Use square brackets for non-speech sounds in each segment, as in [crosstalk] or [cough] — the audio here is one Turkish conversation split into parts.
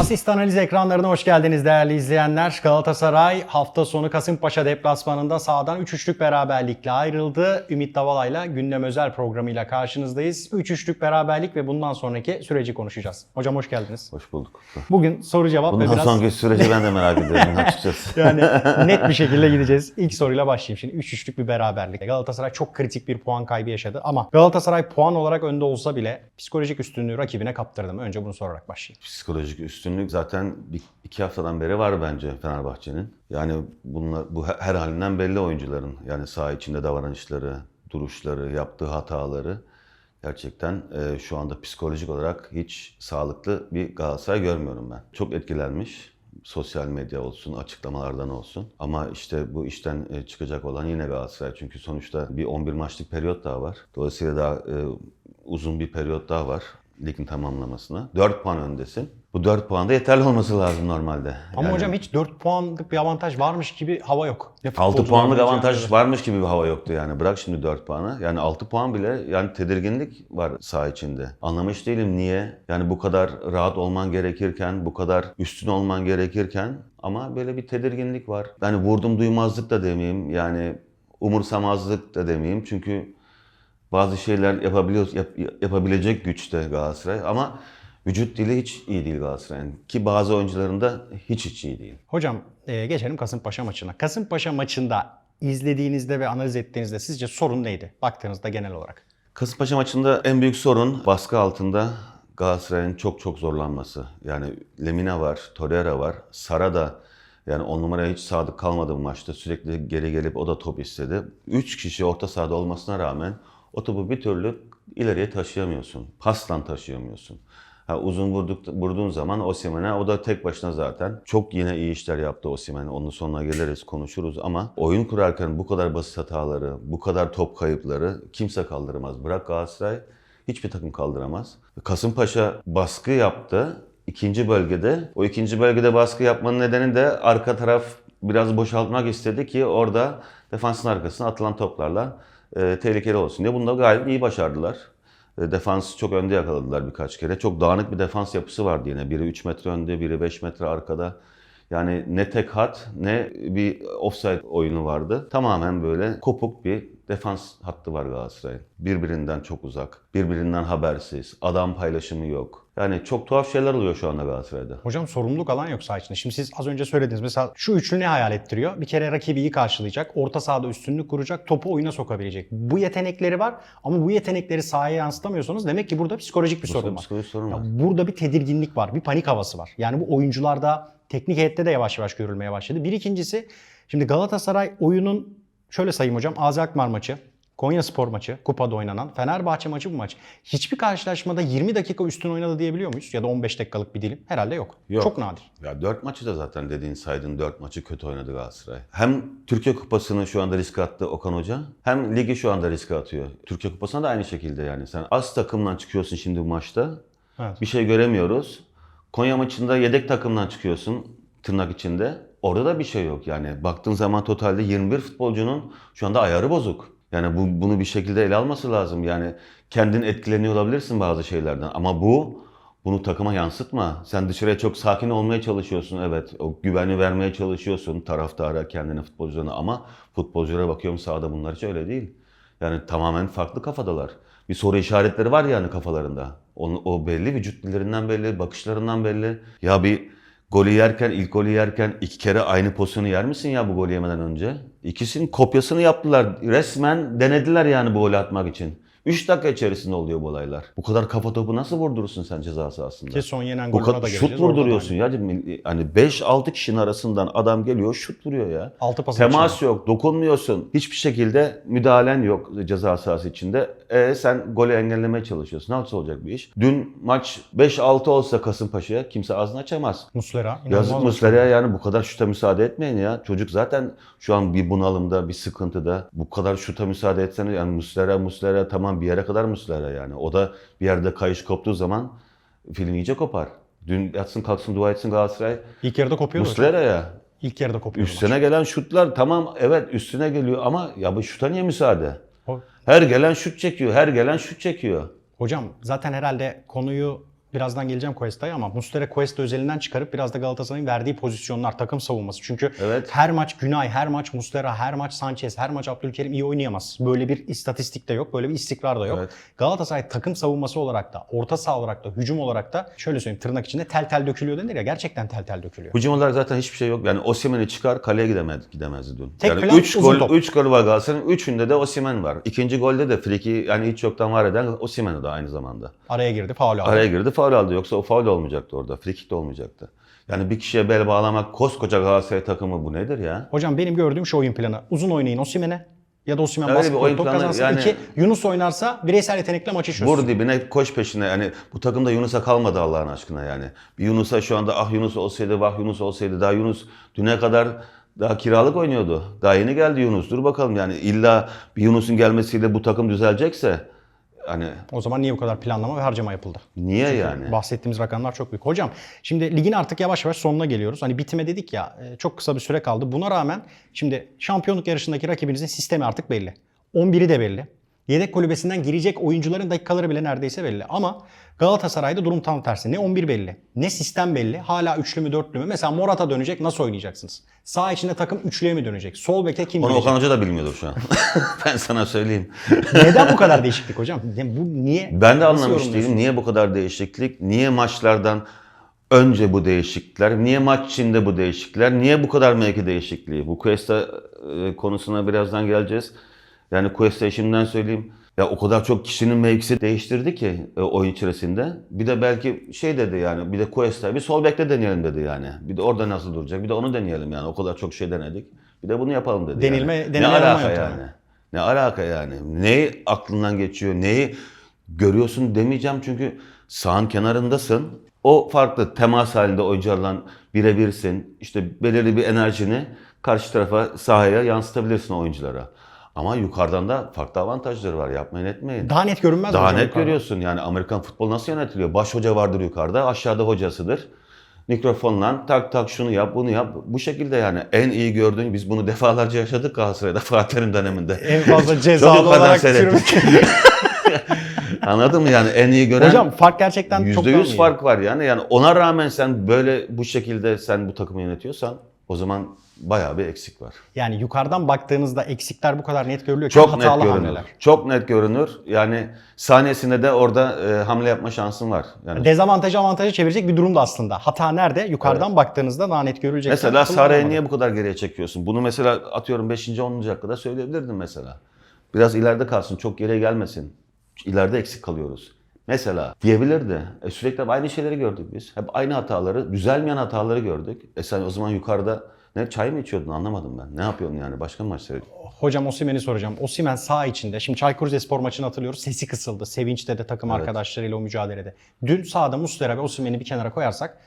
Asist analiz ekranlarına hoş geldiniz değerli izleyenler. Galatasaray hafta sonu Kasımpaşa deplasmanında sahadan 3-3'lük beraberlikle ayrıldı. Ümit Davala'yla gündem özel programıyla karşınızdayız. 3-3'lük beraberlik ve bundan sonraki süreci konuşacağız. Hocam hoş geldiniz. Hoş bulduk. Bugün soru cevap ve Bundan biraz sonraki süreci ben de merak ediyorum [laughs] açıkçası. yani net bir şekilde gideceğiz. İlk soruyla başlayayım. Şimdi 3-3'lük bir beraberlik. Galatasaray çok kritik bir puan kaybı yaşadı ama Galatasaray puan olarak önde olsa bile psikolojik üstünlüğü rakibine kaptırdı mı? Önce bunu sorarak başlayayım. Psikolojik üstünlük zaten bir, iki haftadan beri var bence Fenerbahçe'nin. Yani bunlar, bu her halinden belli oyuncuların. Yani saha içinde davranışları, duruşları, yaptığı hataları gerçekten e, şu anda psikolojik olarak hiç sağlıklı bir Galatasaray görmüyorum ben. Çok etkilenmiş. Sosyal medya olsun, açıklamalardan olsun. Ama işte bu işten e, çıkacak olan yine Galatasaray. Çünkü sonuçta bir 11 maçlık periyot daha var. Dolayısıyla daha e, uzun bir periyot daha var ligin tamamlamasına. 4 puan öndesin. Bu 4 puan da yeterli olması lazım normalde. Ama Yani hocam hiç 4 puanlık bir avantaj varmış gibi hava yok. Ne 6 futbolcular puanlık avantaj oyuncular. varmış gibi bir hava yoktu yani. Bırak şimdi 4 puanı. Yani 6 puan bile yani tedirginlik var saha içinde. Anlamış değilim niye? Yani bu kadar rahat olman gerekirken, bu kadar üstün olman gerekirken ama böyle bir tedirginlik var. Yani vurdum duymazlık da demeyeyim. Yani umursamazlık da demeyeyim. Çünkü bazı şeyler yapabiliyor, yap- yapabilecek güçte Galatasaray ama vücut dili hiç iyi değil Galatasaray'ın. Ki bazı oyuncuların da hiç hiç iyi değil. Hocam e, geçelim Kasımpaşa maçına. Kasımpaşa maçında izlediğinizde ve analiz ettiğinizde sizce sorun neydi? Baktığınızda genel olarak. Kasımpaşa maçında en büyük sorun baskı altında Galatasaray'ın çok çok zorlanması. Yani Lemina var, Torreira var, Sara da yani on numaraya hiç sadık kalmadı bu maçta. Sürekli geri gelip o da top istedi. Üç kişi orta sahada olmasına rağmen o topu bir türlü ileriye taşıyamıyorsun. Pasla taşıyamıyorsun. Ha, uzun vurduk, vurduğun zaman Osimhen'e o da tek başına zaten çok yine iyi işler yaptı Osimhen. Onun sonuna geliriz konuşuruz ama oyun kurarken bu kadar basit hataları, bu kadar top kayıpları kimse kaldıramaz. Bırak Galatasaray hiçbir takım kaldıramaz. Kasımpaşa baskı yaptı. ikinci bölgede. O ikinci bölgede baskı yapmanın nedeni de arka taraf biraz boşaltmak istedi ki orada defansın arkasına atılan toplarla e, tehlikeli olsun diye. Bunu da gayet iyi başardılar. E, Defans çok önde yakaladılar birkaç kere. Çok dağınık bir defans yapısı vardı yine. Biri 3 metre önde, biri 5 metre arkada. Yani ne tek hat ne bir offside oyunu vardı. Tamamen böyle kopuk bir defans hattı var Galatasaray'ın. Birbirinden çok uzak, birbirinden habersiz, adam paylaşımı yok. Yani çok tuhaf şeyler oluyor şu anda Galatasaray'da. Hocam sorumluluk alan yok saha içinde. Şimdi siz az önce söylediniz. Mesela şu üçlü ne hayal ettiriyor? Bir kere rakibi iyi karşılayacak. Orta sahada üstünlük kuracak. Topu oyuna sokabilecek. Bu yetenekleri var ama bu yetenekleri sahaya yansıtamıyorsanız demek ki burada psikolojik bir sorun var. Psikolojik sorun Ya var. burada bir tedirginlik var. Bir panik havası var. Yani bu oyuncularda teknik heyette de yavaş yavaş görülmeye başladı. Bir ikincisi şimdi Galatasaray oyunun şöyle sayayım hocam. Azi Akmar maçı, Konya Spor maçı, kupada oynanan, Fenerbahçe maçı bu maç. Hiçbir karşılaşmada 20 dakika üstün oynadı diyebiliyor muyuz? Ya da 15 dakikalık bir dilim. Herhalde yok. Yok. Çok nadir. Ya dört maçı da zaten dediğin saydın dört maçı kötü oynadı Galatasaray. Hem Türkiye Kupası'nı şu anda riske attı Okan Hoca hem ligi şu anda riske atıyor. Türkiye Kupası'na da aynı şekilde yani. Sen az takımdan çıkıyorsun şimdi bu maçta. Evet. Bir şey göremiyoruz. Konya maçında yedek takımdan çıkıyorsun tırnak içinde. Orada da bir şey yok yani. Baktığın zaman totalde 21 futbolcunun şu anda ayarı bozuk. Yani bu, bunu bir şekilde ele alması lazım. Yani kendin etkileniyor olabilirsin bazı şeylerden ama bu bunu takıma yansıtma. Sen dışarıya çok sakin olmaya çalışıyorsun evet. O güveni vermeye çalışıyorsun taraftara, kendine, futbolcularına ama futbolculara bakıyorum sahada bunlar hiç öyle değil. Yani tamamen farklı kafadalar. Bir soru işaretleri var yani kafalarında. O, o belli, vücut dillerinden belli, bakışlarından belli. Ya bir golü yerken, ilk golü yerken iki kere aynı pozisyonu yer misin ya bu golü yemeden önce? İkisinin kopyasını yaptılar. Resmen denediler yani bu golü atmak için. 3 dakika içerisinde oluyor bu olaylar. Bu kadar kafa topu nasıl vurdurursun sen ceza sahasında? Ki son yenen golüne şut geleceğiz. Da vurduruyorsun ya. Hani 5-6 kişinin arasından adam geliyor şut vuruyor ya. Altı pas Temas yok, dokunmuyorsun. Hiçbir şekilde müdahalen yok ceza sahası içinde. E sen golü engellemeye çalışıyorsun. Nasıl olacak bir iş? Dün maç 5-6 olsa Kasımpaşa'ya kimse ağzını açamaz. Muslera. Yazık Muslera'ya yani bu kadar şuta müsaade etmeyin ya. Çocuk zaten şu an bir bunalımda, bir sıkıntıda. Bu kadar şuta müsaade etseniz yani Muslera, Muslera tamam bir yere kadar Muslera yani. O da bir yerde kayış koptuğu zaman film iyice kopar. Dün yatsın kalksın dua etsin Galatasaray. İlk yarıda kopuyordu. hocam. Muslera ya. İlk yarıda kopuyordu. Üstüne gelen şutlar tamam evet üstüne geliyor ama ya bu şuta niye müsaade? Her gelen şut çekiyor, her gelen şut çekiyor. Hocam zaten herhalde konuyu birazdan geleceğim Cuesta'ya ama Muslera Cuesta özelinden çıkarıp biraz da Galatasaray'ın verdiği pozisyonlar, takım savunması. Çünkü Evet. her maç Günay, her maç Muslera, her maç Sanchez, her maç Abdülkerim iyi oynayamaz. Böyle bir istatistik de yok, böyle bir istikrar da yok. Evet. Galatasaray takım savunması olarak da, orta saha olarak da, hücum olarak da şöyle söyleyeyim tırnak içinde tel tel dökülüyor denir ya gerçekten tel tel dökülüyor. Hücum olarak zaten hiçbir şey yok. Yani Osimhen'i çıkar kaleye gidemez, gidemezdi dün. Tek yani plan 3 uzun gol top. 3 gol var Galatasaray'ın. Üçünde de Osimhen var. İkinci golde de friki yani hiç yoktan var eden Osimhen'i de aynı zamanda. Araya girdi, faul aldı. Araya girdi faul aldı. Yoksa o faul olmayacaktı orada. Frikik de olmayacaktı. Yani bir kişiye bel bağlamak koskoca Galatasaray takımı bu nedir ya? Hocam benim gördüğüm şu oyun planı. Uzun oynayın Osimhen'e ya da Osimhen baskı bir top oyun planı kazansın. yani- İki, Yunus oynarsa bireysel yetenekle maçı çözsün. Vur dibine koş peşine. Yani bu takımda Yunus'a kalmadı Allah'ın aşkına yani. Bir Yunus'a şu anda ah Yunus olsaydı vah Yunus olsaydı daha Yunus düne kadar daha kiralık oynuyordu. Daha yeni geldi Yunus. Dur bakalım yani illa bir Yunus'un gelmesiyle bu takım düzelecekse hani O zaman niye bu kadar planlama ve harcama yapıldı? niye yani? Bahsettiğimiz rakamlar çok büyük. Hocam şimdi ligin artık yavaş yavaş sonuna geliyoruz. Hani bitime dedik ya e, çok kısa bir süre kaldı. Buna rağmen şimdi şampiyonluk yarışındaki rakibinizin sistemi artık belli. 11'i de belli. Yedek kulübesinden girecek oyuncuların dakikaları bile neredeyse belli. Ama Galatasaray'da durum tam tersi. Ne 11 belli, ne sistem belli. Hala üçlü mü dörtlü mü? Mesela Morata dönecek nasıl oynayacaksınız? Sağ içinde takım üçlüye mi dönecek? Sol beke kim Onu girecek? Okan Hoca da bilmiyordur şu an. [laughs] ben sana söyleyeyim. Neden bu kadar değişiklik hocam? Bu niye? Ben de Nasıl anlamış değilim. Niye bu kadar değişiklik? Niye maçlardan önce bu değişiklikler? Niye maç içinde bu değişiklikler? Niye bu kadar mevki değişikliği? Bu Cuesta e, konusuna birazdan geleceğiz. Yani Cuesta'yı şimdiden söyleyeyim. Ya o kadar çok kişinin mevkisi değiştirdi ki e, oyun içerisinde. Bir de belki şey dedi yani bir de Cuesta bir sol bekte deneyelim dedi yani. Bir de orada nasıl duracak? Bir de onu deneyelim yani. O kadar çok şey denedik. Bir de bunu yapalım dedi. Denilme- yani. ne alaka yöntemi. yani? Ne alaka yani? Neyi aklından geçiyor? Neyi görüyorsun demeyeceğim çünkü sağın kenarındasın. O farklı temas halinde oyuncularla birebirsin. İşte belirli bir enerjini karşı tarafa sahaya yansıtabilirsin oyunculara. Ama yukarıdan da farklı avantajları var. Yapmayın etmeyin. Daha net görünmez Daha net görüyorsun. Yani Amerikan futbolu nasıl yönetiliyor? Baş hoca vardır yukarıda, aşağıda hocasıdır. Mikrofonla tak tak şunu yap, bunu yap. Bu şekilde yani en iyi gördüğün, biz bunu defalarca yaşadık Galatasaray'da [laughs] Fatih Terim döneminde. En fazla [laughs] cezalı olarak seyrettik. [laughs] Anladın mı yani en iyi gören Hocam fark gerçekten çok %100 kalmıyor. fark var yani. Yani ona rağmen sen böyle bu şekilde sen bu takımı yönetiyorsan o zaman bayağı bir eksik var. Yani yukarıdan baktığınızda eksikler bu kadar net görülüyor. Çok net görünür. hamleler. Çok net görünür. Yani saniyesinde de orada e, hamle yapma şansın var. Yani Dezavantajı avantajı çevirecek bir durumda aslında. Hata nerede? Yukarıdan baktığınızda daha net görülecek. Mesela Saray'ı niye bu kadar geriye çekiyorsun? Bunu mesela atıyorum 5. 10. dakikada söyleyebilirdim mesela. Biraz ileride kalsın, çok geriye gelmesin. İleride eksik kalıyoruz. Mesela diyebilirdi. E sürekli aynı şeyleri gördük biz. Hep aynı hataları, düzelmeyen hataları gördük. E sen o zaman yukarıda ne çay mı içiyordun anlamadım ben. Ne yapıyorsun yani? Başka mı maç seyrediyordun? Hocam Osimhen'i soracağım. Osimhen sağ içinde. Şimdi Çaykur Rizespor maçını hatırlıyoruz. Sesi kısıldı. Sevinçte de takım arkadaşlarıyla o mücadelede. Dün sahada Muslera ve Osimhen'i bir kenara koyarsak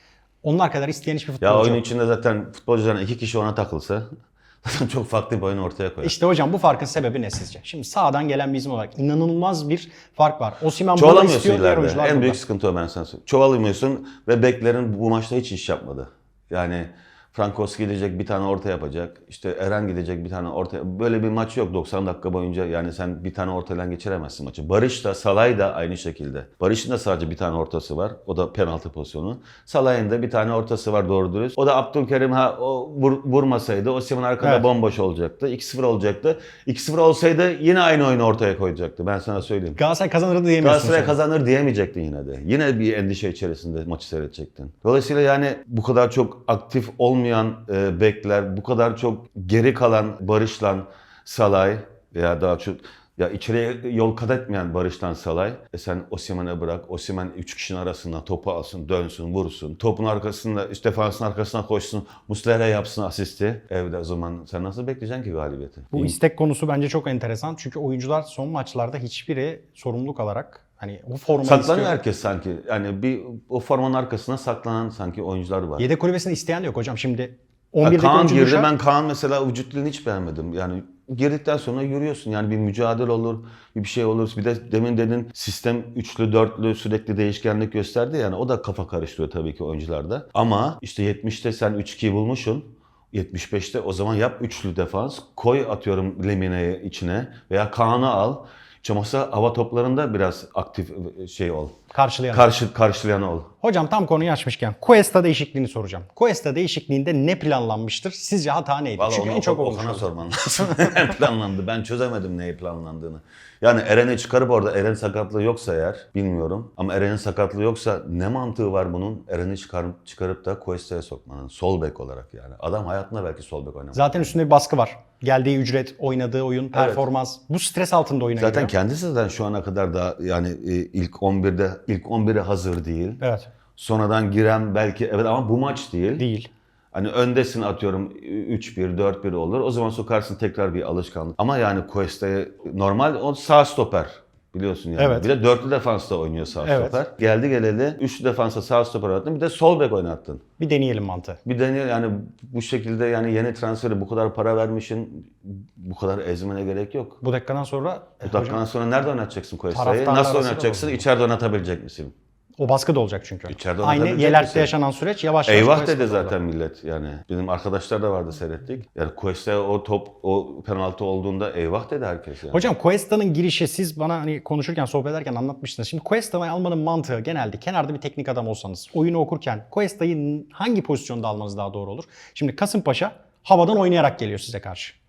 onlar kadar isteyen hiçbir futbolcu Ya oyun yok. içinde zaten futbolcuların iki kişi ona takılsa [laughs] zaten çok farklı bir oyun ortaya koyar. İşte hocam bu farkın sebebi ne sizce? Şimdi sağdan gelen bizim olarak inanılmaz bir fark var. Osimhen bunu Çoğalamıyorsun istiyor, diğer ileride. oyuncular En burada. büyük sıkıntı o ben sana söyleyeyim. Çoğalamıyorsun ve beklerin bu maçta hiç iş yapmadı. Yani Frankowski gidecek bir tane orta yapacak. İşte Eren gidecek bir tane orta. Böyle bir maç yok 90 dakika boyunca. Yani sen bir tane ortadan geçiremezsin maçı. Barış da Salay da aynı şekilde. Barış'ın da sadece bir tane ortası var. O da penaltı pozisyonu. Salay'ın da bir tane ortası var doğru dürüst. O da Abdülkerim ha o vur- vurmasaydı o Simon arkada Evet. bomboş olacaktı. 2-0 olacaktı. 2-0 olsaydı yine aynı oyunu ortaya koyacaktı. Ben sana söyleyeyim. Galatasaray kazanırdı diyemiyorsun. Galatasaray sen. kazanır diyemeyecektin yine de. Yine bir endişe içerisinde maçı seyredecektin. Dolayısıyla yani bu kadar çok aktif olmayan e, bekler, bu kadar çok geri kalan Barış'la Salay veya daha çok ya içeriye yol kat etmeyen Barış'tan Salay. E sen Osimhen'e bırak. Osimhen 3 kişinin arasından topu alsın, dönsün, vursun. Topun arkasında, işte defansın arkasına koşsun. Muslera yapsın asisti. Evde o zaman sen nasıl bekleyeceksin ki galibiyeti? Bu istek konusu bence çok enteresan. Çünkü oyuncular son maçlarda hiçbiri sorumluluk alarak hani o formayı Saklanıyor istiyor. herkes sanki. Yani bir o formanın arkasına saklanan sanki oyuncular var. Yedek kulübesinde isteyen de yok hocam. Şimdi Ya 11'deki Kaan oyuncu girdi. düşer. Ben Kaan mesela vücut dilini hiç beğenmedim. Yani girdikten sonra yürüyorsun. Yani bir mücadele olur, bir şey olur. Bir de demin dedin sistem üçlü, dörtlü sürekli değişkenlik gösterdi. Yani o da kafa karıştırıyor tabii ki oyuncularda. Ama işte 70'te sen 3-2'yi bulmuşsun. 75'te o zaman yap üçlü defans. Koy atıyorum Lemine'yi içine veya Kaan'ı al. Çamasa hava toplarında biraz aktif e, şey ol. Karşılayan. Karşı karşılayan ol. Hocam tam konuyu açmışken Cuesta değişikliğini soracağım. Cuesta değişikliğinde ne planlanmıştır? Sizce hata neydi? Vallahi Çünkü en çok. Okan'a oldu. sorman lazım. [laughs] Ne planlandı? Ben çözemedim neyi planlandığını. Yani Eren'i çıkarıp orada Eren sakatlığı yoksa eğer bilmiyorum. Ama Eren'in sakatlığı yoksa ne mantığı var bunun? Eren'i çıkarıp, çıkarıp da Cuesta'ya sokmanın. Sol bek olarak yani. Adam hayatında belki sol bek oynamadı. Zaten üstünde bir baskı var. Geldiği ücret, oynadığı oyun, performans. Bu stres altında oyuna Zaten giriyor. kendisi zaten şu ana kadar da yani e, ilk 11'de ilk 11'e hazır değil. Evet. Sonradan giren belki evet ama bu maç değil. Değil. Hani öndesin atıyorum 3-1, 4-1 olur. O zaman sokarsın tekrar bir alışkanlık. Ama yani Cuesta'yı normal o sağ stoper. Biliyorsun yani. Evet. Bir de dörtlü defansta oynuyor sağ Evet. stoper. Geldi geleli üçlü defansa sağ stoper oynattın. Bir de sol bek oynattın. Bir deneyelim mantığı. Bir de yani bu şekilde yani yeni transferi bu kadar para vermişsin. Bu kadar ezmene gerek yok. Bu dakikadan sonra Bu dakikadan sonra nerede oynatacaksın? Taraftarlar Nasıl oynatacaksın? İçeride oynatabilecek misin? O baskı da olacak çünkü. İçeride Aynı Yelert'te yaşanan süreç yavaş yavaş Eyvah dedi oldu. zaten millet yani. Bizim arkadaşlar da vardı seyrettik. Yani Cuesta o top o penaltı olduğunda eyvah dedi herkes yani. Hocam Cuesta'nın girişi siz bana hani konuşurken sohbet ederken anlatmıştınız. Şimdi Cuesta'yı almanın mantığı genelde kenarda bir teknik adam olsanız oyunu okurken Cuesta'yı hangi pozisyonda almanız daha doğru olur? Şimdi Kasımpaşa havadan oynayarak geliyor size karşı.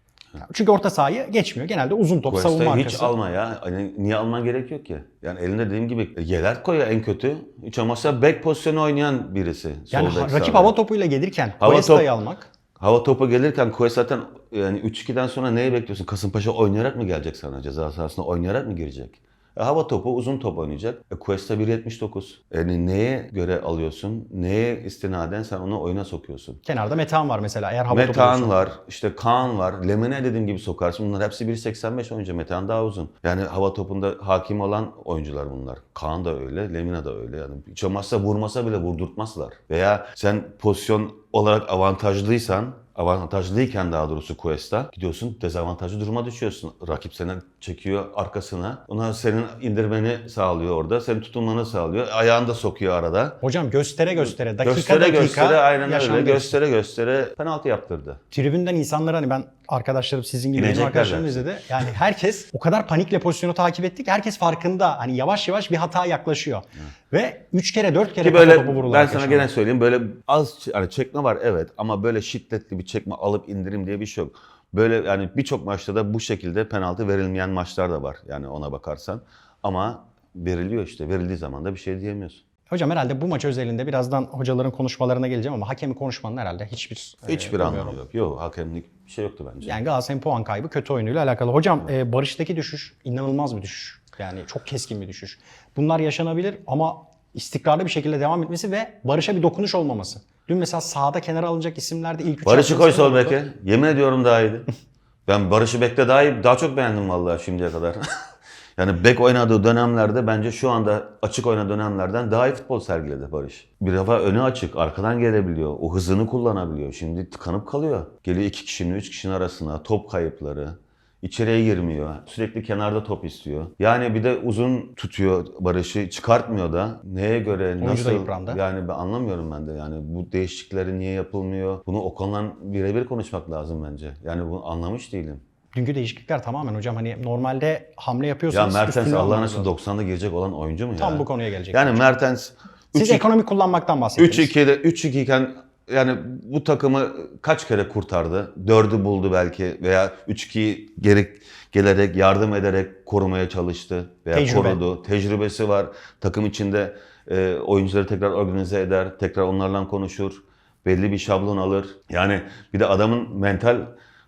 Çünkü orta sahayı geçmiyor. Genelde uzun top, savunma Cuesta'yı arkası. hiç alma ya. Hani niye alman gerek ki? Yani elinde dediğim gibi Yeler koya en kötü. Hiç olmazsa back pozisyonu oynayan birisi. yani ha- rakip hava topuyla gelirken Cuesta'yı top- almak Hava topu gelirken Cuesta zaten yani 3-2'den sonra neyi bekliyorsun? Kasımpaşa oynayarak mı gelecek sana? Ceza sahasına oynayarak mı girecek? E, hava topu uzun top oynayacak. E, Cuesta 1.79. Yani neye göre alıyorsun? Neye istinaden sen onu oyuna sokuyorsun? kenarda Metehan var mesela eğer hava topu Metehan olursa. var, işte Kaan var, Lemine dediğim gibi sokarsın. Bunlar hepsi 1.85 oyuncu. Metehan daha uzun. Yani hava topunda hakim olan oyuncular bunlar. Kaan da öyle, Lemine de öyle. Yani hiç olmazsa vurmasa bile vurdurtmazlar. Veya sen pozisyon olarak avantajlıysan, avantajlıyken daha doğrusu Cuesta gidiyorsun dezavantajlı duruma düşüyorsun. Rakip seni çekiyor arkasına. Ona senin indirmeni sağlıyor orada. Senin tutunmanı sağlıyor. Ayağını da sokuyor arada. Hocam göstere göstere dakika göstere dakika göstere aynen öyle. Göstere göstere penaltı yaptırdı. Tribünden insanlar hani ben arkadaşlarım sizin gibi benim arkadaşlarım izledi. Yani herkes o kadar panikle pozisyonu takip etti ki herkes farkında. Hani yavaş yavaş bir hata yaklaşıyor. Ve 3 kere 4 kere Ki böyle topu ben sana gene söyleyeyim böyle az hani çekme var evet ama böyle şiddetli bir çekme alıp indirim diye bir şey yok. Böyle yani birçok maçta da bu şekilde penaltı verilmeyen maçlar da var yani ona bakarsan. Ama veriliyor işte verildiği zaman da bir şey diyemiyorsun. Hocam herhalde bu maç özelinde birazdan hocaların konuşmalarına geleceğim ama hakemi konuşmanın herhalde hiçbir e, Hiçbir bilmiyorum. anlamı yok. Yok hakemlik bir şey yoktu bence. Yani Galatasaray'ın puan kaybı kötü oyunuyla alakalı. Hocam e, Barış'taki düşüş inanılmaz bir düşüş. Yani çok keskin bir düşüş. Bunlar yaşanabilir ama istikrarlı bir şekilde devam etmesi ve Barış'a bir dokunuş olmaması. Dün mesela sağda kenara alınacak isimlerde ilk üç Barış'ı koy sol beke. Yemin ediyorum daha iyiydi. [laughs] Ben Barış'ı bekle daha iyi, daha çok beğendim vallahi şimdiye kadar. [laughs] yani bek oynadığı dönemlerde bence şu anda açık oynadığı dönemlerden daha iyi futbol sergiledi Barış. Bir defa önü açık, arkadan gelebiliyor. O hızını kullanabiliyor. Şimdi tıkanıp kalıyor. Geliyor iki kişinin, üç kişinin arasına. Top kayıpları. İçeriye girmiyor. Sürekli kenarda top istiyor. Yani bir de uzun tutuyor Barış'ı. Çıkartmıyor da. Neye göre, Oyuncu da nasıl? yıprandı. Yani ben anlamıyorum ben de. Yani bu değişiklikleri niye yapılmıyor? Bunu Okan'la birebir konuşmak lazım bence. Yani bunu anlamış değilim. Dünkü değişiklikler tamamen hocam hani normalde hamle Ya yapıyorsanız Mertens üstüne Allah'ın almanız aşkına lazım. 90'da girecek olan oyuncu mu ya? Tam bu konuya gelecek. Yani Mertens Siz 3 ekonomi kullanmaktan bahsettiniz. 3-2'de 3-2 iken yani bu takımı kaç kere kurtardı? 4'ü buldu belki veya 3-2'yi geri gelerek, yardım ederek korumaya çalıştı veya Tecrübe. korudu. Tecrübesi var. Takım içinde e, oyuncuları tekrar organize eder, tekrar onlarla konuşur. Belli bir şablon alır. Yani bir de adamın mental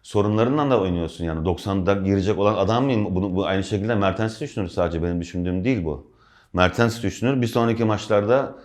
sorunlarından da oynuyorsun yani 90'da girecek olan adam mıyım? Bunu, bu aynı şekilde Mertens'i düşünür sadece benim düşündüğüm değil bu. Mertens düşünür. Bir sonraki maçlarda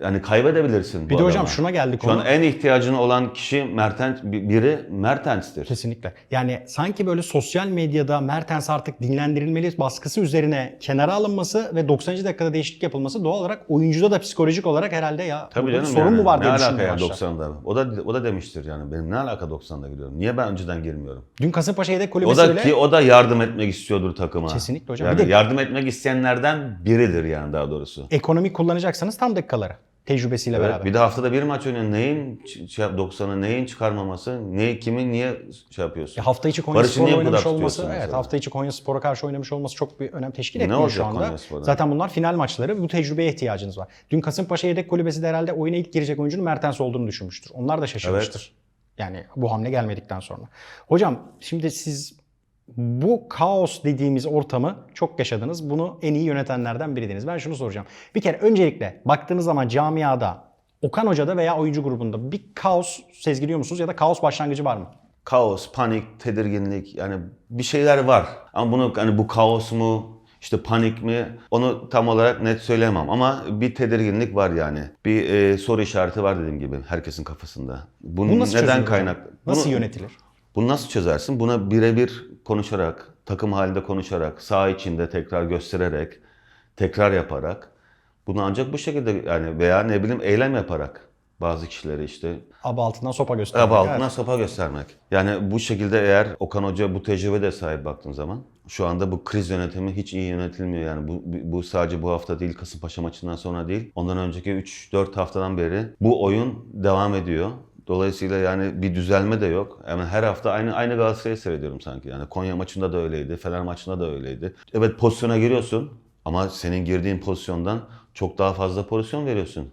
yani kaybedebilirsin Bir de hocam adama. şuna geldik Şu an en ihtiyacın olan kişi Mertens, biri Mertens'tir. Kesinlikle. Yani sanki böyle sosyal medyada Mertens artık dinlendirilmeli baskısı üzerine kenara alınması ve 90. dakikada değişiklik yapılması doğal olarak oyuncuda da psikolojik olarak herhalde ya Tabii canım sorun yani. mu var ne diye alaka düşündüm ya başta. 90'da? O da o da demiştir yani benim ne alaka 90'da giriyorum? Niye ben önceden girmiyorum? Dün Kasımpaşa yedek O kulübesi da ki o da yardım etmek istiyordur takıma. Kesinlikle hocam. Yani de- yardım etmek isteyenlerden biridir yani daha doğrusu. Ekonomi kullanacaksanız tam dakikaları. Tecrübesiyle Evet, beraber. bir de haftada bir maç oynuyor. Neyin ç- şey, 90'ı neyin çıkarmaması? Ne kimin niye şey yapıyorsun? Ya hafta içi Konya bu oynamış olması, evet mesela? hafta içi Konya Spor'a karşı oynamış olması çok bir önem teşkil Ne etmiyor olacak şu anda. Zaten bunlar final maçları. Bu tecrübeye ihtiyacınız var. Dün Kasımpaşa yedek kulübesi de herhalde oyuna ilk girecek oyuncunun Mertens olduğunu düşünmüştür. Onlar da şaşırmıştır. Yani bu hamle gelmedikten sonra. Hocam şimdi siz bu kaos dediğimiz ortamı çok yaşadınız. Bunu en iyi yönetenlerden biridiniz. Ben şunu soracağım. Bir kere öncelikle baktığınız zaman camiada, Okan Hoca'da veya oyuncu grubunda bir kaos sezgiliyor musunuz ya da kaos başlangıcı var mı? Kaos, panik, tedirginlik yani bir şeyler var. Ama bunu hani bu kaos mu işte panik mi onu tam olarak net söyleyemem ama bir tedirginlik var yani. Bir e, soru işareti var dediğim gibi herkesin kafasında. Bunun Bu nasıl neden çözülür kaynak? Nasıl Bunu- yönetilir? Bunu nasıl çözersin? Buna birebir konuşarak, takım halinde konuşarak, saha içinde tekrar göstererek, tekrar yaparak. Bunu ancak bu şekilde yani veya ne bileyim eylem yaparak bazı kişileri işte Aba altından sopa göstermek. Abi altına Evet. sopa göstermek. Yani bu şekilde eğer Okan Hoca bu tecrübe de sahip baktığın zaman şu anda bu kriz yönetimi hiç iyi yönetilmiyor yani. Bu, bu sadece bu hafta değil Kasımpaşa maçından sonra değil. Ondan önceki 3-4 haftadan beri bu oyun devam ediyor. Dolayısıyla yani bir düzelme de yok. Hemen her hafta aynı aynı Galatasaray'ı seyrediyorum sanki. Yani Konya maçında da öyleydi, Fener maçında da öyleydi. Evet pozisyona giriyorsun ama senin girdiğin pozisyondan çok daha fazla pozisyon veriyorsun.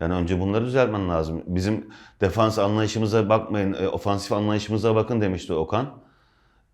Yani önce bunları düzeltmen lazım. Bizim defans anlayışımıza bakmayın, e, ofansif anlayışımıza bakın demişti Okan.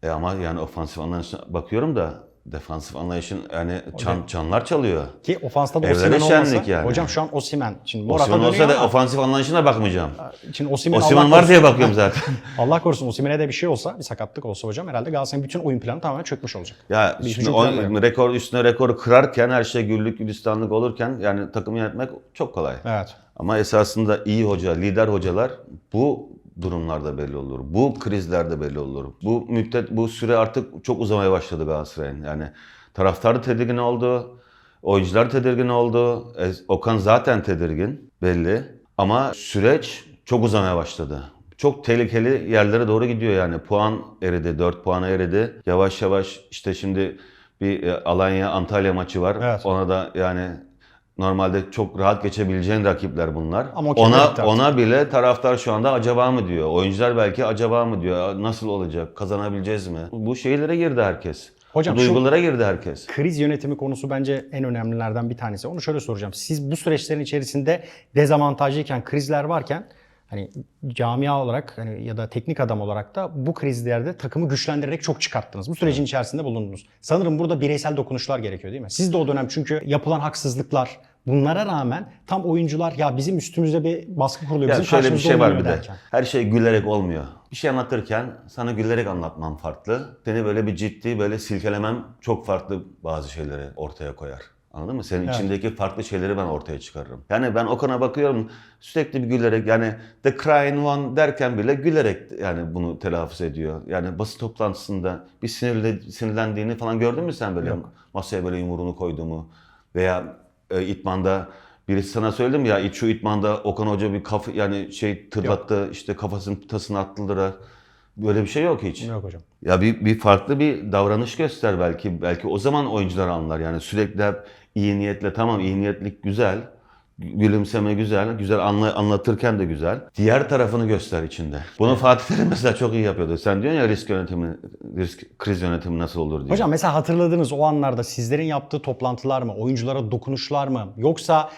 E ama yani ofansif anlayışına bakıyorum da defansif anlayışın yani çan, çanlar çalıyor. Ki ofansta da Evlere Osimhen olmasa. şenlik yani. Hocam şu an Osimhen. Şimdi Morata Osman dönüyor olsa da ama ofansif anlayışına bakmayacağım. şimdi Osimhen, Allah var diye bakıyorum zaten. [laughs] Allah korusun Osimhen'e de bir şey olsa, bir sakatlık olsa hocam herhalde Galatasaray'ın bütün oyun planı tamamen çökmüş olacak. Ya Bir şimdi hücum planı rekor üstüne rekor kırarken her şey güllük gülistanlık olurken yani takım yönetmek çok kolay. Evet. Ama esasında iyi hoca, lider hocalar bu durumlarda belli olur. Bu krizlerde belli olur. Bu müddet, bu süre artık çok uzamaya başladı Galatasaray'ın. Yani taraftar tedirgin oldu, oyuncular tedirgin oldu. E, Okan zaten tedirgin belli. Ama süreç çok uzamaya başladı. Çok tehlikeli yerlere doğru gidiyor yani. Puan eridi, 4 puana eridi. Yavaş yavaş işte şimdi bir e, Alanya Antalya maçı var. Evet. Ona da yani normalde çok rahat geçebileceğin rakipler bunlar. Ama o ona artık. ona bile taraftar şu anda acaba mı diyor. Oyuncular belki acaba mı diyor. Nasıl olacak? Kazanabileceğiz mi? Bu şeylere girdi herkes. Hocam Bu duygulara girdi herkes. Kriz yönetimi konusu bence en önemlilerden bir tanesi. Onu şöyle soracağım. Siz bu süreçlerin içerisinde dezavantajlıyken, krizler varken hani camia olarak hani ya da teknik adam olarak da bu krizlerde takımı güçlendirerek çok çıkarttınız. Bu sürecin içerisinde bulundunuz. Sanırım burada bireysel dokunuşlar gerekiyor değil mi? Siz de o dönem çünkü yapılan haksızlıklar bunlara rağmen tam oyuncular ya bizim üstümüzde bir baskı kuruluyor. Ya bizim şöyle bir şey var bir de. derken. Her şey gülerek olmuyor. Bir şey anlatırken sana gülerek anlatmam farklı. Seni böyle bir ciddi böyle silkelemem çok farklı bazı şeyleri ortaya koyar. Anladın mı? Senin Evet. içindeki farklı şeyleri ben ortaya çıkarırım. Yani ben Okan'a bakıyorum sürekli bir gülerek yani the crying one derken bile gülerek yani bunu telaffuz ediyor. Yani basın toplantısında bir sinirli, sinirlendiğini falan gördün mü sen böyle Yok. masaya böyle yumruğunu koyduğumu veya e, itmanda birisi sana söyledim ya şu itmanda Okan Hoca bir kaf yani şey tırlattı işte kafasının tasını attılar. Böyle bir şey yok hiç. Yok hocam. Ya bir, bir farklı bir davranış göster belki. Belki o zaman oyuncular anlar. Yani sürekli hep iyi niyetle tamam iyi niyetlik güzel. Gülümseme güzel. Güzel anla, anlatırken de güzel. Diğer tarafını göster içinde. Bunu Fatih Terim mesela çok iyi yapıyordu. Sen diyorsun ya risk yönetimi, risk kriz yönetimi nasıl olur diye. Hocam mesela hatırladığınız o anlarda sizlerin yaptığı toplantılar mı, oyunculara dokunuşlar mı yoksa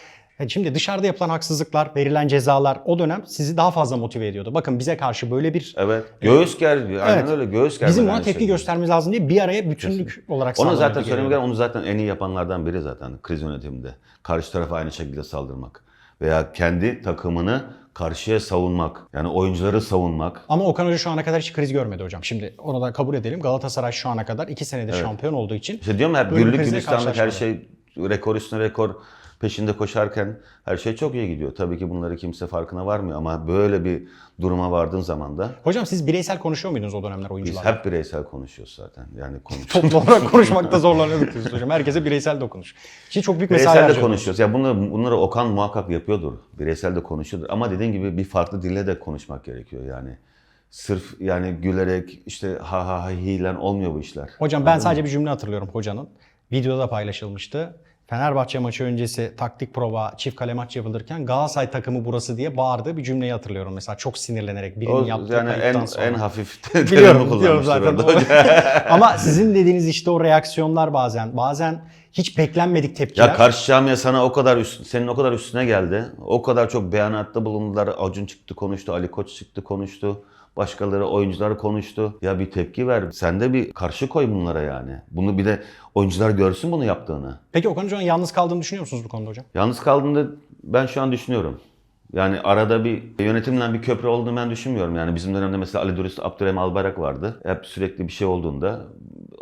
şimdi dışarıda yapılan haksızlıklar, verilen cezalar o dönem sizi daha fazla motive ediyordu. Bakın bize karşı böyle bir Evet. Göğüs ger. Aynen Evet. öyle. Göğüs ger. bizim buna tepki göstermemiz lazım diye bir araya bütünlük olarak Onu zaten söylemek gerek, onu zaten en iyi yapanlardan biri zaten kriz yönetiminde. Karşı tarafa aynı şekilde saldırmak. Veya kendi takımını karşıya savunmak. Yani oyuncuları savunmak. Ama Okan Hoca şu ana kadar hiç kriz görmedi hocam. Şimdi onu da kabul edelim. Galatasaray şu ana kadar 2 senedir şampiyon olduğu için İşte diyorum ya hep güllük gülistanlık her şey rekor üstüne rekor peşinde koşarken her şey çok iyi gidiyor. Tabii ki bunları kimse farkına varmıyor ama böyle bir duruma vardığın zaman da Hocam siz bireysel konuşuyor muydunuz o dönemler biz oyuncularla? hep bireysel konuşuyoruz zaten. Yani konuş. [laughs] Toplu olarak konuşmakta zorlanıyorduk diyorsunuz hocam. [laughs] Herkese bireysel dokunuş. Şimdi çok büyük mesai Bireysel de konuşuyoruz. Ya bunları, bunları Okan muhakkak yapıyordur. Bireysel de konuşuyordur. Ama dediğin gibi bir farklı dille de konuşmak gerekiyor yani. Sırf yani gülerek işte ha ha ha hilen olmuyor bu işler. Hocam ben sadece bir cümle hatırlıyorum hocanın. Videoda paylaşılmıştı. Fenerbahçe maçı öncesi taktik prova, çift kale maç yapılırken Galatasaray takımı burası diye bağırdığı bir cümleyi hatırlıyorum. Mesela çok sinirlenerek birinin O yaptığı yani en sonra. en hafif [laughs] Biliyorum, biliyorum zaten. [laughs] Ama sizin dediğiniz işte o reaksiyonlar bazen, bazen hiç beklenmedik tepkiler. Ya karşı camia sana o kadar üst, senin o kadar üstüne geldi. O kadar çok beyanatta bulundular. Acun çıktı konuştu, Ali Koç çıktı konuştu. Başkaları oyuncular konuştu. Ya bir tepki ver. Sen de bir karşı koy bunlara yani. Bunu bir de oyuncular görsün bunu yaptığını. Peki Okan Hoca'nın yalnız kaldığını düşünüyor musunuz bu konuda hocam? Yalnız kaldığında ben şu an düşünüyorum. Yani arada bir yönetimle bir köprü olduğunu ben düşünmüyorum. Yani bizim dönemde mesela Ali Dürüst, Abdurrahim Albayrak vardı. Hep sürekli bir şey olduğunda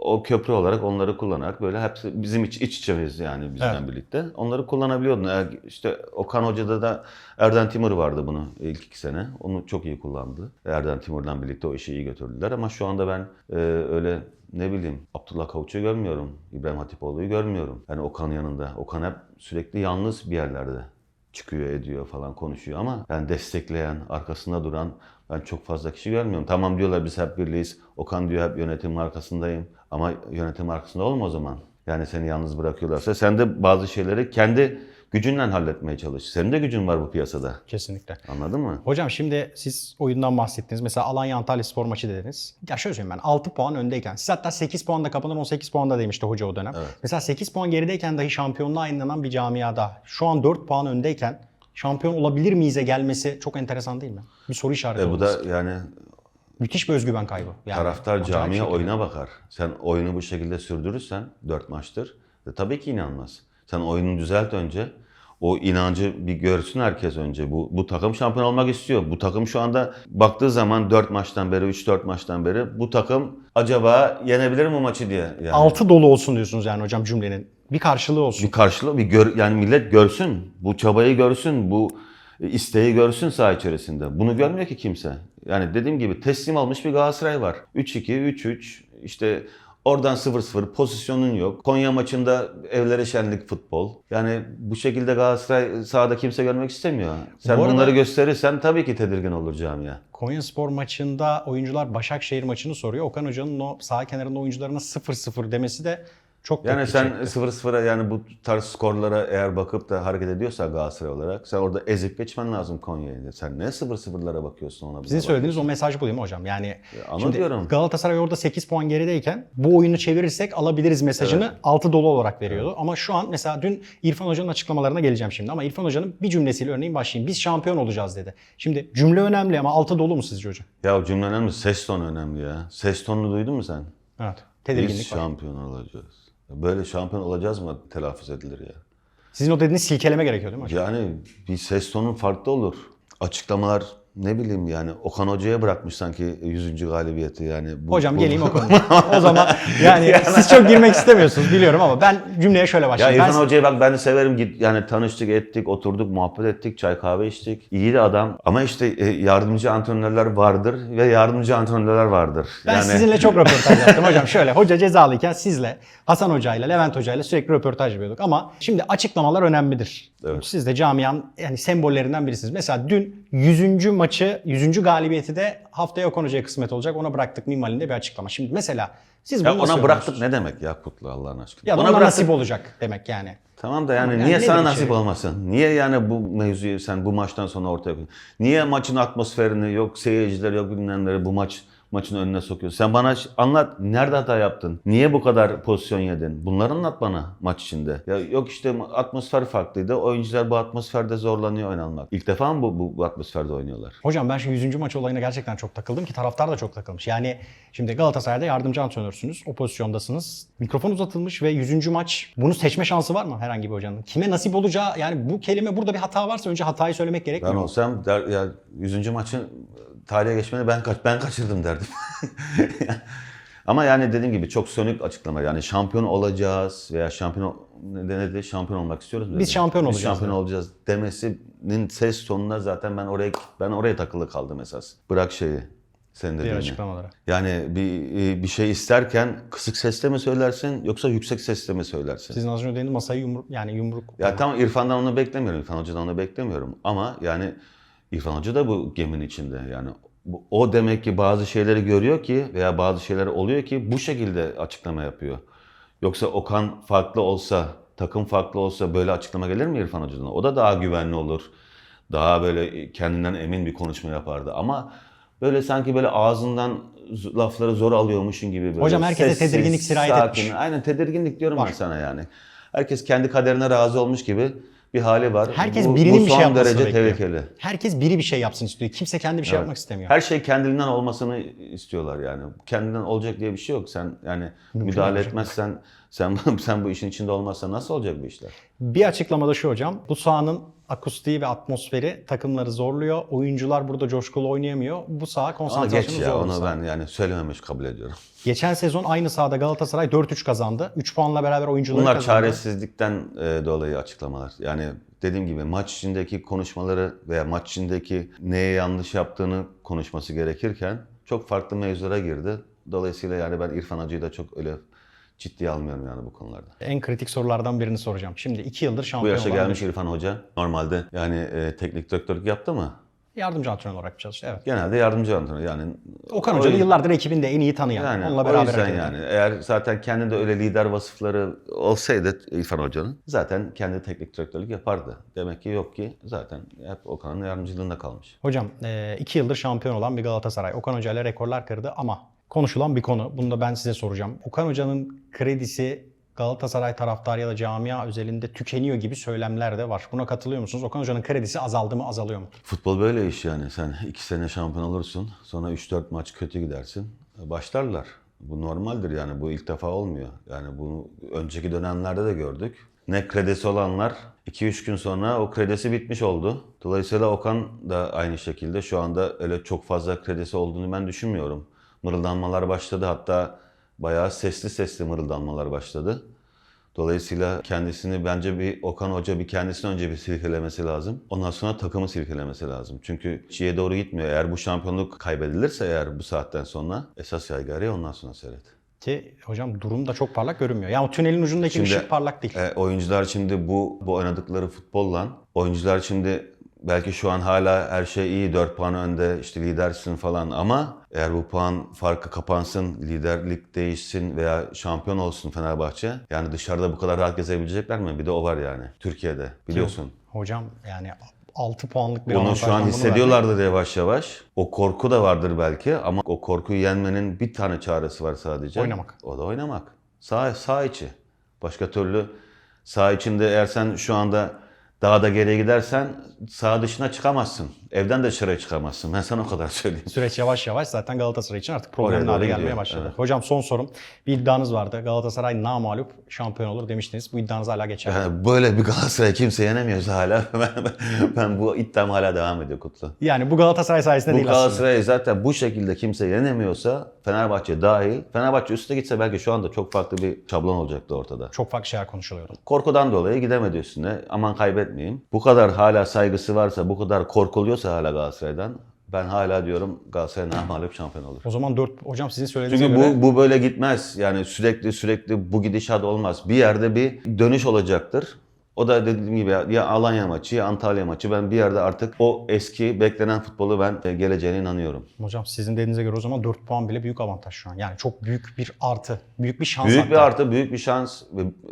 o köprü olarak onları kullanarak böyle hepsi bizim iç, iç içemiz yani bizden Evet. birlikte. Onları kullanabiliyordun. İşte Okan Hoca'da da Erden Timur vardı bunu ilk iki sene. Onu çok iyi kullandı. Erden Timur'la birlikte o işi iyi götürdüler ama şu anda ben e, öyle ne bileyim Abdullah Kavuç'u görmüyorum. İbrahim Hatipoğlu'yu görmüyorum. Yani Okan'ın yanında. Okan hep sürekli yalnız bir yerlerde çıkıyor ediyor falan konuşuyor ama yani destekleyen, arkasında duran ben çok fazla kişi görmüyorum. Tamam diyorlar biz hep birliyiz. Okan diyor hep yönetimin arkasındayım. Ama yönetim arkasında olma o zaman. Yani seni yalnız bırakıyorlarsa sen de bazı şeyleri kendi gücünle halletmeye çalış. Senin de gücün var bu piyasada. Kesinlikle. Anladın mı? Hocam şimdi siz oyundan bahsettiniz. Mesela Alanya Antalya Spor maçı dediniz. Ya şöyle söyleyeyim ben 6 puan öndeyken. Siz hatta 8 puanda kapanır 18 puanda demişti hoca o dönem. Mesela 8 puan gerideyken dahi şampiyonluğa inanan bir camiada şu an 4 puan öndeyken şampiyon olabilir miyize gelmesi çok enteresan değil mi? Bir soru işareti E bu olması. da yani Müthiş bir özgüven kaybı. Yani taraftar camiye oyuna bakar. Sen oyunu bu şekilde sürdürürsen 4 maçtır e, tabii ki inanmaz. Sen oyunu düzelt önce. O inancı bir görsün herkes önce. Bu, bu takım şampiyon olmak istiyor. Bu takım şu anda baktığı zaman 4 maçtan beri, 3-4 maçtan beri bu takım acaba yenebilir mi maçı diye. Yani. Altı dolu olsun diyorsunuz yani hocam cümlenin. Bir karşılığı olsun. Bir karşılığı, bir gör, yani millet görsün. Bu çabayı görsün, bu isteği görsün saha içerisinde. Bunu görmüyor ki kimse. Yani dediğim gibi teslim almış bir Galatasaray var. 3-2, 3-3, işte oradan 0-0, pozisyonun yok. Konya maçında evlere şenlik futbol. Yani bu şekilde Galatasaray sahada kimse görmek istemiyor. Sen Bu arada- bunları gösterirsen tabii ki tedirgin olur camia. Konya Spor maçında oyuncular Başakşehir maçını soruyor. Okan Hoca'nın o sağ kenarında oyuncularına 0-0 demesi de çok Yani sen çekti. 0-0'a yani bu tarz skorlara eğer bakıp da hareket ediyorsa Galatasaray olarak sen orada ezip geçmen lazım Konya'yı. Sen ne 0-0'lara bakıyorsun ona? Sizin söylediğiniz o mesaj bu değil mi hocam? Yani ama şimdi diyorum. Galatasaray orada 8 puan gerideyken bu oyunu çevirirsek alabiliriz mesajını altı dolu olarak veriyordu. Ama şu an mesela dün İrfan Hoca'nın açıklamalarına geleceğim şimdi ama İrfan Hoca'nın bir cümlesiyle örneğin başlayayım. Biz şampiyon olacağız dedi. Şimdi cümle önemli ama altı dolu mu sizce hocam? Ya cümle önemli. Ses tonu önemli ya. Ses tonunu duydun mu sen? Evet. Biz Tedirginlik var. şampiyon olacağız. Böyle şampiyon olacağız mı telaffuz edilir ya? Sizin o dediğiniz silkeleme gerekiyor değil mi hocam? Yani bir ses tonun farklı olur. Açıklamalar ne bileyim yani Okan Hoca'ya bırakmış sanki 100. galibiyeti yani. Bu, Hocam bu- geleyim o [laughs] konuda. o zaman yani siz çok girmek istemiyorsunuz biliyorum ama ben cümleye şöyle Ya başlayayım. İrfan ben, Hoca'yı bak ben de severim. Git yani tanıştık, ettik, oturduk, muhabbet ettik, çay kahve içtik. İyi de adam. Ama işte e, yardımcı antrenörler vardır ve yardımcı antrenörler vardır. Ben yani sizinle çok röportaj yaptım hocam. Şöyle hoca cezalıyken sizle Hasan Hoca ile Levent Hoca ile sürekli röportaj yapıyorduk. Ama şimdi açıklamalar önemlidir. Evet. Siz de camianın yani sembollerinden birisiniz. Mesela dün 100. maçı, 100. galibiyeti de haftaya Okan Hoca'ya kısmet olacak. Ona bıraktık minvalinde bir açıklama. Şimdi mesela siz bunu ya ona bıraktık ne demek ya Kutlu Allah'ın aşkına? Ya ona bıraktık. nasip olacak demek yani. Tamam da yani Yani niye sana nasip olmasın? Niye yani bu mevzuyu sen bu maçtan sonra ortaya koyuyorsun? Niye maçın atmosferini yok seyirciler yok bilmemleri bu maç maçın önüne sokuyorsun? Sen bana anlat nerede hata yaptın? Niye bu kadar pozisyon yedin? Bunları anlat bana maç içinde. Ya yok işte atmosfer farklıydı. Oyuncular bu atmosferde zorlanıyor oynanmak. İlk defa mı bu, bu, bu atmosferde oynuyorlar? Hocam ben şu 100. maç olayına gerçekten çok takıldım ki taraftar da çok takılmış. Yani şimdi Galatasaray'da yardımcı antrenörsünüz. O pozisyondasınız. Mikrofon uzatılmış ve 100. maç bunu seçme şansı var mı herhangi bir hocanın? Kime nasip olacağı yani bu kelime burada bir hata varsa önce hatayı söylemek Ben gerekmiyor mu? olsam der, ya 100. maçın tarihe geçmeni ben kaç ben kaçırdım derdim. [laughs] Ama yani dediğim gibi çok sönük açıklama. Yani şampiyon olacağız veya şampiyon ne dedi? Şampiyon olmak istiyoruz mu? Biz şampiyon Biz olacağız şampiyon dedi. olacağız demesinin ses tonunda zaten ben oraya ben oraya takılı kaldım esas. Bırak şeyi. Senin Diğer dediğini. açıklamalara. Yani bir bir şey isterken kısık sesle mi söylersin yoksa yüksek sesle mi söylersin? Sizin az önce dediğiniz masayı yumruk yani yumruk. Ya tamam İrfan'dan onu beklemiyorum. İrfan Hoca'dan onu beklemiyorum. Ama yani İrfan Hoca da bu geminin içinde. Yani o demek ki bazı şeyleri görüyor ki veya bazı şeyler oluyor ki bu şekilde açıklama yapıyor. Yoksa Okan farklı olsa takım farklı olsa böyle açıklama gelir mi İrfan Hoca'dan? O da daha güvenli olur. Daha böyle kendinden emin bir konuşma yapardı. Ama böyle sanki böyle ağzından lafları zor alıyormuşsun gibi böyle. Hocam herkese sessiz, tedirginlik sirayet sakin. etmiş. Aynen tedirginlik diyorum Var. ben sana yani. Herkes kendi kaderine razı olmuş gibi bir hali var. Herkes bu, birinin bu bir şey yapmasını derece bekliyor. tehlikeli. Herkes biri bir şey yapsın istiyor. Kimse kendi bir şey Evet. yapmak istemiyor. Her şey kendiliğinden olmasını istiyorlar yani. Kendinden olacak diye bir şey yok. Sen yani müdahale olacak. etmezsen, sen [laughs] sen bu işin içinde olmazsan nasıl olacak bu işler? Bir açıklamada şu hocam. Bu sahanın akustiği ve atmosferi takımları zorluyor. Oyuncular burada coşkulu oynayamıyor. Bu saha geç konsantrasyonu ya. zor. bir Onu saha. ben yani söylememiş kabul ediyorum. [laughs] Geçen sezon aynı sahada Galatasaray 4-3 kazandı. 3 puanla beraber oyuncuları Bunlar kazandı. çaresizlikten e, dolayı açıklamalar. Yani dediğim gibi maç içindeki konuşmaları veya maç içindeki neye yanlış yaptığını konuşması gerekirken çok farklı mevzulara girdi. Dolayısıyla yani ben İrfan Hacı'yı da çok öyle ciddiye almıyorum yani bu konularda. En kritik sorulardan birini soracağım. Şimdi 2 yıldır Bu şampiyon yaşa olan gelmiş bir İrfan Hoca normalde yani e, teknik direktörlük yaptı mı? yardımcı antrenör olarak çalıştı. Evet. Genelde yardımcı antrenör yani. Okan O Hoca da yüzden- yıllardır ekibinde en iyi tanıyan. Yani onunla o beraber yüzden hareket eden. yani eğer zaten kendinde öyle lider vasıfları olsaydı İrfan Hoca'nın zaten kendi teknik direktörlük yapardı. Demek ki yok ki zaten hep Okan'ın yardımcılığında kalmış. Hocam 2 yıldır şampiyon olan bir Galatasaray. Okan Hoca ile rekorlar kırdı ama konuşulan bir konu. Bunu da ben size soracağım. Okan Hoca'nın kredisi Galatasaray taraftarı ya da camia özelinde tükeniyor gibi söylemler de var. Buna katılıyor musunuz? Okan Hoca'nın kredisi azaldı mı, azalıyor mu? Futbol böyle iş yani. Sen iki sene şampiyon olursun. Sonra 3-4 maç kötü gidersin. Başlarlar. Bu normaldir yani. Bu ilk defa olmuyor. Yani bunu önceki dönemlerde de gördük. Ne kredisi olanlar 2-3 gün sonra o kredisi bitmiş oldu. Dolayısıyla Okan da aynı şekilde şu anda öyle çok fazla kredisi olduğunu ben düşünmüyorum. Mırıldanmalar başladı. Hatta bayağı sesli sesli mırıldanmalar başladı. Dolayısıyla kendisini bence bir Okan Hoca bir kendisini önce bir silkelemesi lazım. Ondan sonra takımı silkelemesi lazım. Çünkü çiğe doğru gitmiyor. Eğer bu şampiyonluk kaybedilirse eğer bu saatten sonra esas yaygarayı ondan sonra seyret. Ki hocam durum da çok parlak görünmüyor. Yani o tünelin ucundaki Şimdi, ışık parlak değil. E, oyuncular şimdi bu bu oynadıkları futbolla oyuncular şimdi belki şu an hala her şey iyi 4 puan önde işte lidersin falan ama eğer bu puan farkı kapansın, liderlik değişsin veya şampiyon olsun Fenerbahçe yani dışarıda bu kadar rahat gezebilecekler mi? Bir de o var yani Türkiye'de biliyorsun. Hocam yani 6 puanlık bir avantajdan şu an hissediyorlardır yavaş yavaş. O korku da vardır belki ama o korkuyu yenmenin bir tane çaresi var sadece. Oynamak. O da oynamak. Sağ, sağ içi. Başka türlü sağ içinde eğer sen şu anda daha da geriye gidersen sağ dışına çıkamazsın. Evden de dışarıya çıkamazsın. Ben sana o kadar [laughs] söyleyeyim. Süreç yavaş yavaş zaten Galatasaray için artık problemli hale gelmeye gidiyor, başladı. evet. Hocam son sorum. Bir iddianız vardı. Galatasaray namalup şampiyon olur demiştiniz. Bu iddianız hala geçerli. Yani böyle bir Galatasaray kimse yenemiyorsa hala [laughs] ben, ben, bu iddiam hala devam ediyor Kutlu. Yani bu Galatasaray sayesinde Bu değil aslında. Galatasaray zaten bu şekilde kimse yenemiyorsa Fenerbahçe dahil. Fenerbahçe üste gitse belki şu anda çok farklı bir şablon olacaktı ortada. Çok farklı şeyler konuşuluyordu. Korkudan dolayı gidemedi üstüne. Aman kaybetmeyeyim. Bu kadar hala saygısı varsa, bu kadar korkuluyorsa hala Galatasaray'dan ben hala diyorum Galatasaray namalip şampiyon olur. O zaman 4 hocam sizin söylediğinize Çünkü göre bu, bu böyle gitmez. Yani sürekli sürekli bu gidişat olmaz. Bir yerde bir dönüş olacaktır. O da dediğim gibi ya- ya Alanya maçı ya Antalya maçı. Ben bir yerde artık o eski beklenen futbolu ben e, geleceğine inanıyorum. hocam sizin dediğinize göre o zaman 4 puan bile büyük avantaj şu an. Yani çok büyük bir artı, büyük bir şans Büyük bir hatta. artı, büyük bir şans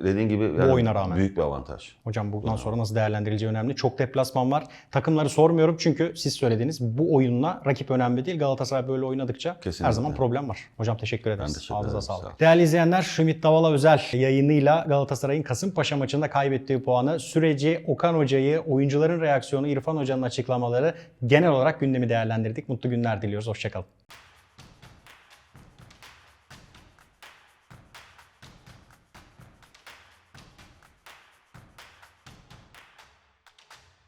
dediğin gibi yani oyuna rağmen. büyük bir avantaj. Hocam bundan sonra nasıl değerlendirileceği önemli. Çok deplasman var. Takımları sormuyorum çünkü siz söylediniz bu oyunla rakip önemli değil. Galatasaray böyle oynadıkça her Kesinlikle. zaman problem var. Hocam teşekkür ederiz. teşekkür Ağzınıza ederim, sağlık. sağ. Değerli izleyenler Ümit Davala özel yayınıyla Galatasaray'ın Kasımpaşa maçında kaybettiği puanı, süreci, Okan Hoca'yı, oyuncuların reaksiyonu, İrfan Hoca'nın açıklamaları genel olarak gündemi değerlendirdik. Mutlu günler diliyoruz. Hoşçakalın.